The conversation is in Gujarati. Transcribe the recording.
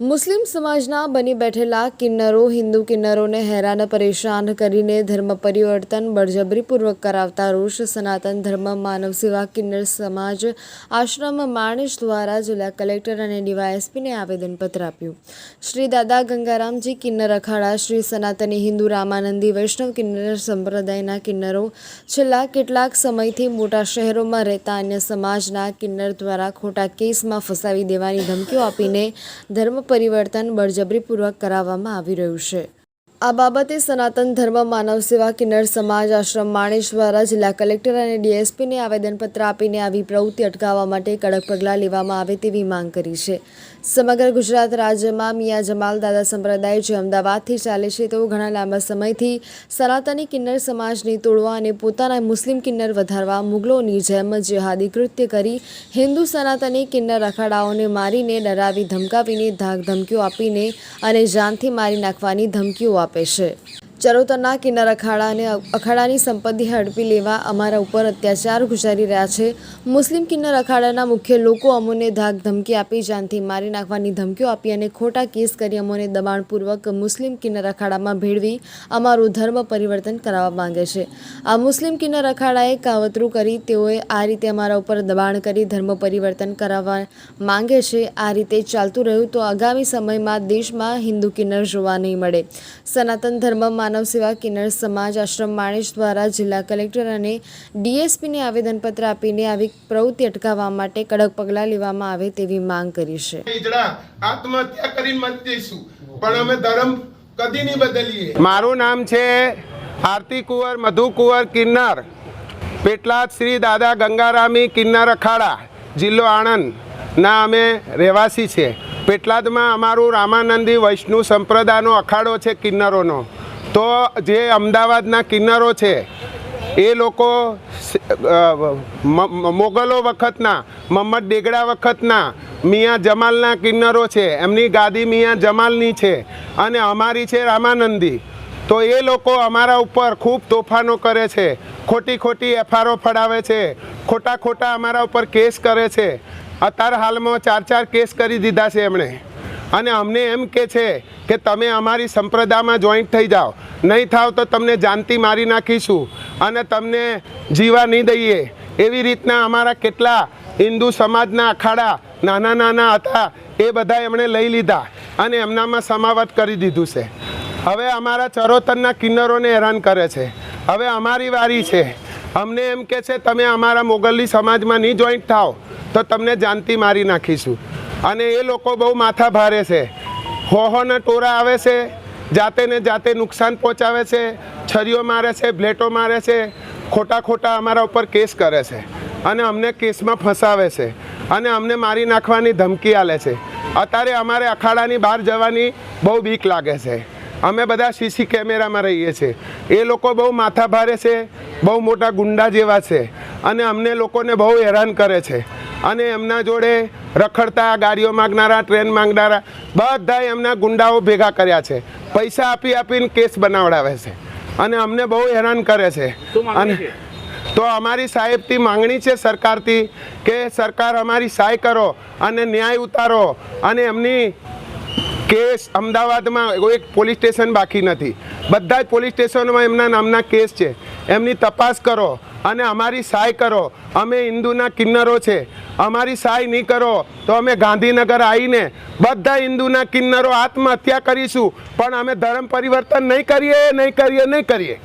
મુસ્લિમ સમાજના બની બેઠેલા કિન્નરો, હિન્દુ કિન્નરોને હેરાન, પરેશાન કરીને ધર્મ પરિવર્તન બળજબરીપૂર્વક કરાવતા રોષ સનાતન ધર્મ, માનવ સેવા, કિન્નર સમાજ, આશ્રમ માણેશ દ્વારા જિલ્લા કલેક્ટર અને ડીવાયએસપીને આવેદનપત્ર આપ્યું. શ્રી દાદા ગંગારામજી કિન્નર અખાડા, શ્રી સનાતની હિન્દુ રામાનંદી વૈષ્ણવ કિન્નર સંપ્રદાયના કિન્નરો, છેલ્લા કેટલાક સમયથી મોટા શહેરોમાં રહેતા અન્ય સમાજના કિન્નર દ્વારા ખોટા કેસમાં ફસાવી દેવાની ધમકીઓ આપીને ધર્મ પરિવર્તન બળજબરીપૂર્વક કરાવવામાં આવી રહ્યું છે. આ બાબતે સનાતન ધર્મ, માનવ સેવા, કિન્નર સમાજ, આશ્રમ માણેશ દ્વારા જિલ્લા કલેક્ટર અને ડીએસપીને આવેદનપત્ર આપીને આવી પ્રવૃત્તિ અટકાવવા માટે કડક પગલાં લેવામાં આવે તેવી માંગ કરી છે. સમગ્ર ગુજરાત રાજ્યમાં મિયા જમાલ દાદા સંપ્રદાય જે અમદાવાદથી ચાલે છે તેઓ ઘણા લાંબા સમયથી સનાતની કિન્નર સમાજને તોડવા અને પોતાના મુસ્લિમ કિન્નર વધારવા, મુગલોની જેમ જેહાદી કૃત્ય કરી, હિન્દુ સનાતની કિન્નર અખાડાઓને મારીને ડરાવી ધમકાવીને ધાક ધમકીઓ આપીને અને જાનથી મારી નાખવાની ધમકીઓ આપે. છે ચરોતરના કિન્નર અખાડા અખાડાની સંપત્તિ હડપી લેવા અમારા ઉપર અત્યાચાર ગુજારી રહ્યા છે. મુસ્લિમ કિન્નર અખાડાના મુખ્ય લોકો અમોને ધાક ધમકી આપી, જાનથી મારી નાખવાની ધમકીઓ આપી અને ખોટા કેસ કરી અમોને દબાણપૂર્વક મુસ્લિમ કિન્નર અખાડામાં ભેળવી અમારું ધર્મ પરિવર્તન કરાવવા માંગે છે. આ મુસ્લિમ કિન્નર અખાડાએ કાવતરું કરી, તેઓએ આ રીતે અમારા ઉપર દબાણ કરી ધર્મ પરિવર્તન કરાવવા માંગે છે. આ રીતે ચાલતું રહ્યું તો આગામી સમયમાં દેશમાં હિન્દુ કિન્નર જોવા નહીં મળે. સનાતન ધર્મ માનવ સેવા કિન્નર સમાજ આશ્રમ માણેશ દ્વારા જિલ્લા કલેક્ટર અને ડીએસપીને આવેદનપત્ર આપીને આવી પ્રવૃત્તિ અટકાવવા માટે કડક પગલાં લેવામાં આવે તેવી માંગ કરી છે. આત્મહત્યા કરીને મરી જઈશું. પણ અમે ધર્મ કદી નહીં બદલીએ. મારું નામ છે આરતી કુંવર મધુ કુંવર કિન્નર. પેટલાદ શ્રી દાદા ગંગારામી કિન્નર અખાડા જિલ્લો આણંદના અમે રહેવાસી છે. પેટલાદમાં અમારું રામાનંદી વૈષ્ણુ સંપ્રદાયનો અખાડો છે કિન્નરોનો. તો જે અમદાવાદના કિન્નરો છે, એ લોકો મોગલો વખતના મમ્મદ ડેગડા વખતના, મિયાં જમાલના કિન્નરો છે, એમની ગાદી મિયાં જમાલની છે અને અમારી છે રામાનંદી. તો એ લોકો અમારા ઉપર ખૂબ તોફાનો કરે છે, ખોટી ખોટી એફઆરઓ ફડાવે છે, ખોટા ખોટા અમારા ઉપર કેસ કરે છે. અત્યારે હાલમાં ચાર ચાર કેસ કરી દીધા છે એમણે. અને અમને એમ કે છે કે તમે અમારી સંપ્રદાયમાં જોઈન્ટ થઈ જાઓ. નહીં થાવ તો તમને જાનથી મારી નાખીશું અને તમને જીવા નહીં દઈએ. એવી રીતના અમારા કેટલા હિન્દુ સમાજના અખાડા નાના નાના હતા, એ બધા એમણે લઈ લીધા અને એમનામાં સમાવત કરી દીધું છે. હવે અમારા ચરોતરના કિન્નરોને હેરાન કરે છે. હવે અમારી વારી છે. અમને એમ કે છે, તમે અમારા મોગલી સમાજમાં નહીં જોઈન્ટ થાઓ, તો તમને જાનથી મારી નાખીશું. અને એ લોકો બહુ માથા ભારે છે. હોહોના ટોરા આવે છે, જાતે ને જાતે નુકસાન પહોંચાડે છે, છરીઓ મારે છે, બ્લેટો મારે છે, ખોટા ખોટા અમારા ઉપર કેસ કરે છે અને અમને કેસમાં ફસાવે છે અને અમને મારી નાખવાની ધમકી આલે છે. અત્યારે અમારે અખાડાની બહાર જવાની બહુ બીક લાગે છે. અમે બધા સીસી કેમેરામાં રહીએ છીએ. એ લોકો બહુ માથા ભારે છે, બહુ મોટા ગુંડા જેવા છે અને અમને લોકોને બહુ હેરાન કરે છે. અને એમના જોડે રખડતા ગાડીઓ માંગનારા ટ્રેન માંગનારા બધા એમના ગુંડાઓ ભેગા કર્યા છે. પૈસા આપી આપીને કેસ બનાવડાવે છે. અને અમને બહુ હેરાન કરે છે. અને તો અમારી સાહેબથી માંગણી છે સરકારથી કે સરકાર અમારી સહાય કરો અને ન્યાય ઉતારો અને એમની કેસ અમદાવાદમાં એક પોલીસ સ્ટેશન બાકી નથી. બધા જ પોલીસ સ્ટેશનોમાં એમના નામના કેસ છે. એમની તપાસ કરો અને અમારી સહાય કરો. અમે હિન્દુના કિન્નરો છે. અમારી સહાય નહીં કરો, તો અમે ગાંધીનગર આવીને બધા હિન્દુના કિન્નરો આત્મહત્યા કરીશું. પણ અમે ધર્મ પરિવર્તન નહીં કરીએ નહીં કરીએ નહીં કરીએ.